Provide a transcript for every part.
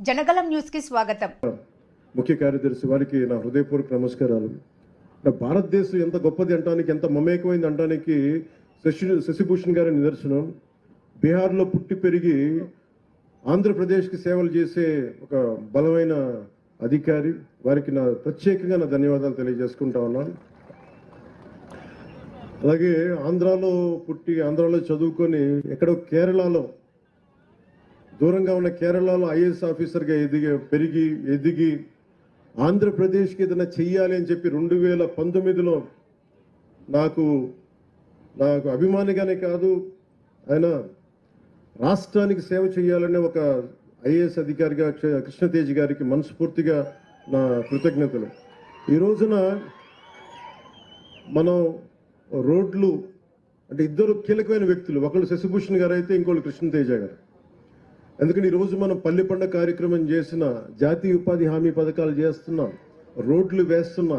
జనగలం న్యూస్కి స్వాగతం. ముఖ్య కార్యదర్శి వారికి నా హృదయపూర్వక నమస్కారాలు. నా భారతదేశం ఎంత గొప్పది అంటానికి ఎంత మమేకమైంది అంటానికి శశి శశిభూషణ్ గారి నిదర్శనం. బీహార్లో పుట్టి పెరిగి ఆంధ్రప్రదేశ్కి సేవలు చేసే ఒక బలమైన అధికారి. వారికి నా ప్రత్యేకంగా నా ధన్యవాదాలు తెలియజేసుకుంటా ఉన్నాను. అలాగే ఆంధ్రాలో పుట్టి ఆంధ్రాలో చదువుకొని ఎక్కడో కేరళలో దూరంగా ఉన్న కేరళలో ఐఏఎస్ ఆఫీసర్గా ఎదిగి పెరిగి ఎదిగి ఆంధ్రప్రదేశ్కి ఏదైనా చెయ్యాలి అని చెప్పి రెండు వేల పంతొమ్మిదిలో నాకు నాకు అభిమానిగానే కాదు ఆయన రాష్ట్రానికి సేవ చేయాలనే ఒక ఐఏఎస్ అధికారిగా కృష్ణతేజ్ గారికి మనస్ఫూర్తిగా నా కృతజ్ఞతలు. ఈ రోజున మనం రోడ్లు అంటే ఇద్దరు కీలకమైన వ్యక్తులు ఒకళ్ళు శశిభూషణ్ గారు అయితే ఇంకోళ్ళు కృష్ణతేజ గారు. ఎందుకంటే ఈరోజు మనం పల్లె పండుగ కార్యక్రమం చేసిన జాతీయ ఉపాధి హామీ పథకాలు చేస్తున్నాం రోడ్లు వేస్తున్నా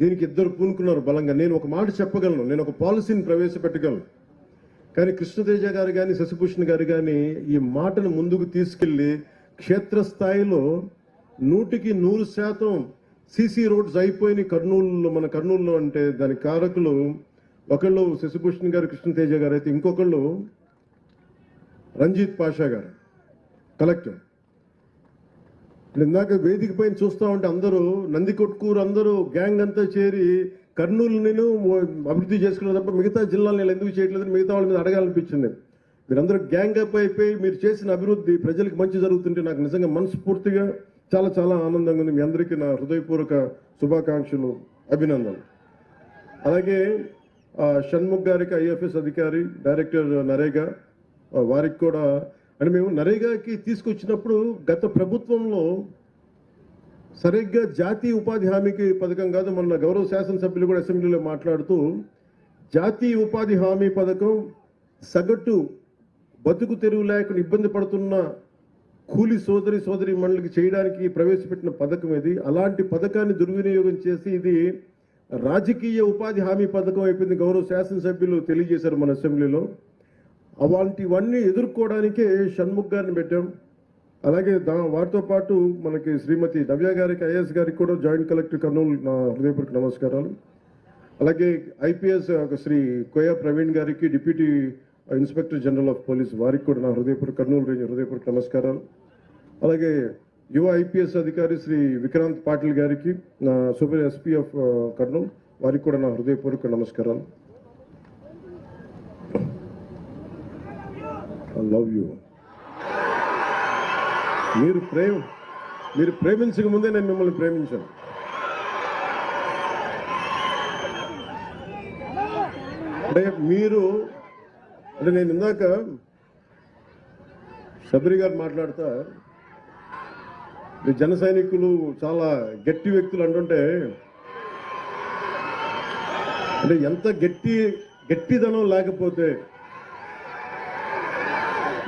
దీనికి ఇద్దరు పూనుకున్నారు బలంగా. నేను ఒక మాట చెప్పగలను నేను ఒక పాలసీని ప్రవేశపెట్టగలను. కానీ కృష్ణతేజ గారు కానీ శశిభూషణ్ గారు కానీ ఈ మాటను ముందుకు తీసుకెళ్ళి క్షేత్రస్థాయిలో నూటికి నూరు శాతం సీసీ రోడ్స్ అయిపోయినాయి కర్నూలులో మన కర్నూలులో అంటే దాని కారకులు. ఒకళ్ళు శశిభూషణ్ గారు కృష్ణతేజ గారు అయితే ఇంకొకళ్ళు రంజిత్ పాషా గారు. కలెక్టర్. ఇందాక వేదిక పైన చూస్తా ఉంటే అందరూ నంది కొట్కూరు అందరూ గ్యాంగ్ అంతా చేరి కర్నూలు నేను అభివృద్ధి చేసుకున్న తప్ప మిగతా జిల్లాలు నేను ఎందుకు చేయట్లేదు మిగతా వాళ్ళ మీద అడగాలనిపించింది. మీరందరూ గ్యాంగ్ అప్ అయిపోయి మీరు చేసిన అభివృద్ధి ప్రజలకు మంచి జరుగుతుంటే నాకు నిజంగా మనస్ఫూర్తిగా చాలా చాలా ఆనందంగా ఉంది. మీ అందరికీ నా హృదయపూర్వక శుభాకాంక్షలు అభినందనలు. అలాగే ఆ, షణ్ముఖ్ గారికి ఐఎఫ్ఎస్ అధికారి డైరెక్టర్ నరేగా వారికి కూడా అని మేము నరేగాకి తీసుకొచ్చినప్పుడు గత ప్రభుత్వంలో సరిగ్గా జాతీయ ఉపాధి హామీకి పథకం కాదు మన గౌరవ శాసనసభ్యులు కూడా అసెంబ్లీలో మాట్లాడుతూ జాతీయ ఉపాధి హామీ పథకం సగటు బతుకు తెరువు లేకుండా ఇబ్బంది పడుతున్న కూలి సోదరి సోదరి మండలికి చేయడానికి ప్రవేశపెట్టిన పథకం ఇది. అలాంటి పథకాన్ని దుర్వినియోగం చేసి ఇది రాజకీయ ఉపాధి హామీ పథకం అయిపోయింది గౌరవ శాసనసభ్యులు తెలియజేశారు మన అసెంబ్లీలో. అలాంటివన్నీ ఎదుర్కోవడానికే షణ్ముఖ్ గారిని పెట్టాం. అలాగే దా వాటితో పాటు మనకి శ్రీమతి నవ్య గారికి ఐఎస్ గారికి కూడా జాయింట్ కలెక్టర్ కర్నూలు నా హృదయపూర్వక నమస్కారాలు. అలాగే ఐపీఎస్ శ్రీ కోయా ప్రవీణ్ గారికి deputy inspector general of police వారికి కూడా నా హృదయపూర్వక కర్నూలు రేంజ్ హృదయపూర్వక నమస్కారాలు. అలాగే యువ ఐపీఎస్ అధికారి శ్రీ విక్రాంత్ పాటిల్ గారికి నా సూపర్ ఎస్పీ ఆఫ్ కర్నూలు వారికి కూడా నా హృదయపూర్వక నమస్కారాలు. లవ్ యూ మీరు ప్రేమ మీరు ప్రేమించక ముందే నేను మిమ్మల్ని ప్రేమించాను. అంటే మీరు అంటే నేను ఇందాక శబరి గారు మాట్లాడుతా జన సైనికులు చాలా గట్టి వ్యక్తులు అంటుంటే అంటే ఎంత గట్టి గట్టిదనం లేకపోతే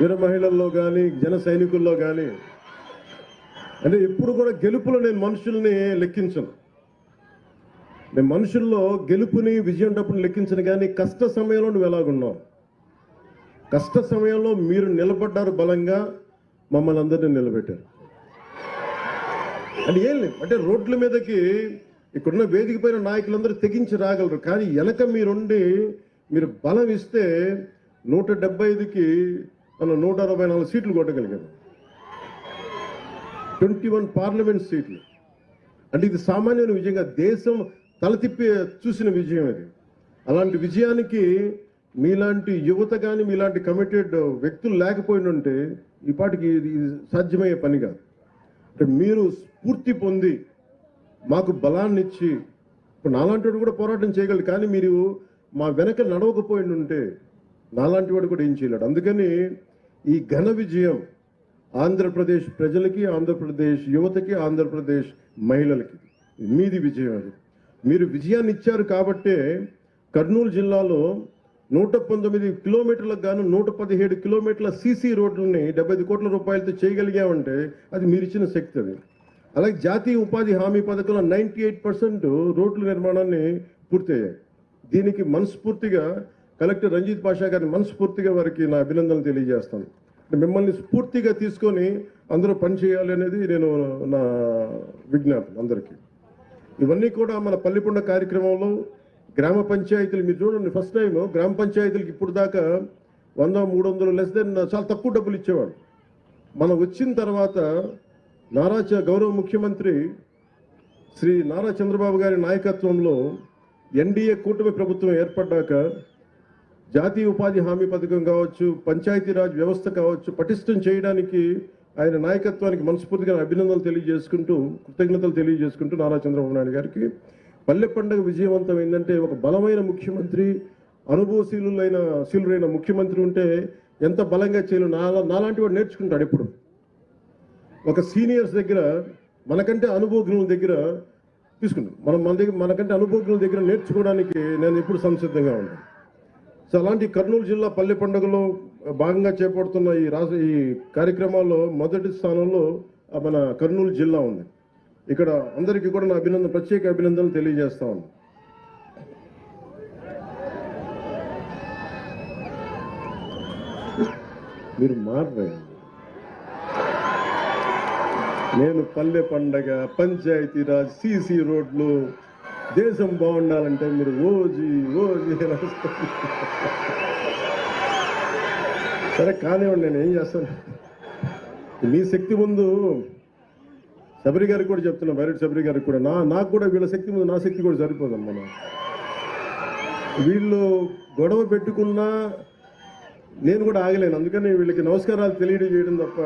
వీర మహిళల్లో కానీ జన సైనికుల్లో కానీ అంటే ఎప్పుడు కూడా గెలుపులో నేను మనుషుల్ని లెక్కించను. నేను మనుషుల్లో గెలుపుని విజయం డబ్బుని లెక్కించను కానీ కష్ట సమయంలో నువ్వు ఎలాగున్నావు? కష్ట సమయంలో మీరు నిలబడ్డారు బలంగా మమ్మల్ని అందరినీ నిలబెట్టారు. అంటే ఏం లేదు. అంటే రోడ్ల మీదకి ఇక్కడున్న వేదిక పైన నాయకులందరూ తెగించి రాగలరు. కానీ వెనక మీరుండి మీరు బలం ఇస్తే నూట డెబ్బై ఐదుకి మనం నూట అరవై నాలుగు సీట్లు కొట్టగలిగాము ట్వంటీ వన్ పార్లమెంట్ సీట్లు. అంటే ఇది సామాన్యమైన విజయంగా దేశం తల తిప్పి చూసిన విజయం ఇది. అలాంటి విజయానికి మీలాంటి యువత కానీ మీలాంటి కమిటెడ్ వ్యక్తులు లేకపోయినంటే ఈ పాటికి ఇది సాధ్యమయ్యే పని కాదు. అంటే మీరు స్ఫూర్తి పొంది మాకు బలాన్ని ఇచ్చి ఇప్పుడు నాలాంటి వాడు కూడా పోరాటం చేయగలడు. కానీ మీరు మా వెనక నడవకపోయిండుంటే ఉంటే నాలాంటి వాడు కూడా ఏం చేయలేడు. అందుకని ఈ ఘన విజయం ఆంధ్రప్రదేశ్ ప్రజలకి ఆంధ్రప్రదేశ్ యువతకి ఆంధ్రప్రదేశ్ మహిళలకి. మీది విజయం అది. మీరు విజయాన్ని ఇచ్చారు కాబట్టే కర్నూలు జిల్లాలో నూట పంతొమ్మిది కిలోమీటర్లకు గాను నూట పదిహేడు కిలోమీటర్ల సీసీ రోడ్లని డెబ్బై ఐదు కోట్ల రూపాయలతో చేయగలిగామంటే అది మీరు ఇచ్చిన శక్తి అది. అలాగే జాతీయ ఉపాధి హామీ పథకంలో నైంటీ ఎయిట్ పర్సెంట్ రోడ్ల నిర్మాణాన్ని పూర్తయ్యాయి. దీనికి మనస్ఫూర్తిగా కలెక్టర్ రంజిత్ పాషా గారిని మనస్ఫూర్తిగా వారికి నా అభినందనలు తెలియజేస్తాను. మిమ్మల్ని స్ఫూర్తిగా తీసుకొని అందరూ పనిచేయాలి అనేది నేను నా విజ్ఞాపన అందరికీ. ఇవన్నీ కూడా మన పల్లిపుండ కార్యక్రమంలో గ్రామ పంచాయతీలు మీరు చూడండి ఫస్ట్ టైం గ్రామ పంచాయతీలకు ఇప్పుడు దాకా వంద మూడు వందలు లెస్ దెన్ చాలా తక్కువ డబ్బులు ఇచ్చేవాడు మనం వచ్చిన తర్వాత నారా గౌరవ ముఖ్యమంత్రి శ్రీ నారా చంద్రబాబు గారి నాయకత్వంలో ఎన్డీఏ కూటమి ప్రభుత్వం ఏర్పడ్డాక జాతీయ ఉపాధి హామీ పథకం కావచ్చు పంచాయతీరాజ్ వ్యవస్థ కావచ్చు పటిష్టం చేయడానికి ఆయన నాయకత్వానికి మనస్ఫూర్తిగా అభినందనలు తెలియజేసుకుంటూ కృతజ్ఞతలు తెలియజేసుకుంటూ నారా చంద్రబాబు నాయుడు గారికి. పల్లె పండుగ విజయవంతం ఏంటంటే ఒక బలమైన ముఖ్యమంత్రి అనుభవశీలులైన శీలుడైన ముఖ్యమంత్రి ఉంటే ఎంత బలంగా చేయలు నాలా నాలాంటి వాడు నేర్చుకుంటాడు ఎప్పుడు. ఒక సీనియర్స్ దగ్గర మనకంటే అనుభవజ్ఞుల దగ్గర తీసుకుంటాం. మనం మన దగ్గర మనకంటే అనుభవజ్ఞుల దగ్గర నేర్చుకోవడానికి నేను ఎప్పుడు సంసిద్ధంగా ఉంటాను సో అలాంటి కర్నూలు జిల్లా పల్లె పండుగలో భాగంగా చేపడుతున్న ఈ రాష్ట్ర ఈ కార్యక్రమాల్లో మొదటి స్థానంలో మన కర్నూలు జిల్లా ఉంది. ఇక్కడ అందరికీ కూడా నా అభినందన ప్రత్యేక అభినందనలు తెలియజేస్తా ఉన్నాను మీరు మారరే నేను పల్లె పండగ పంచాయతీరాజ్ సీసీ రోడ్లు దేశం బాగుండాలంటే మీరు ఓజీ ఓజీ సరే కానివ్వండి నేను ఏం చేస్తాను? మీ శక్తి ముందు శబరి గారికి కూడా చెప్తున్నా బైరెడ్ శబరి గారికి కూడా. నా నాకు కూడా వీళ్ళ శక్తి ముందు నా శక్తి కూడా సరిపోదమ్మా మనం వీళ్ళు గొడవ పెట్టుకున్నా నేను కూడా ఆగలేను. అందుకని వీళ్ళకి నమస్కారాలు తెలియజేయడం తప్ప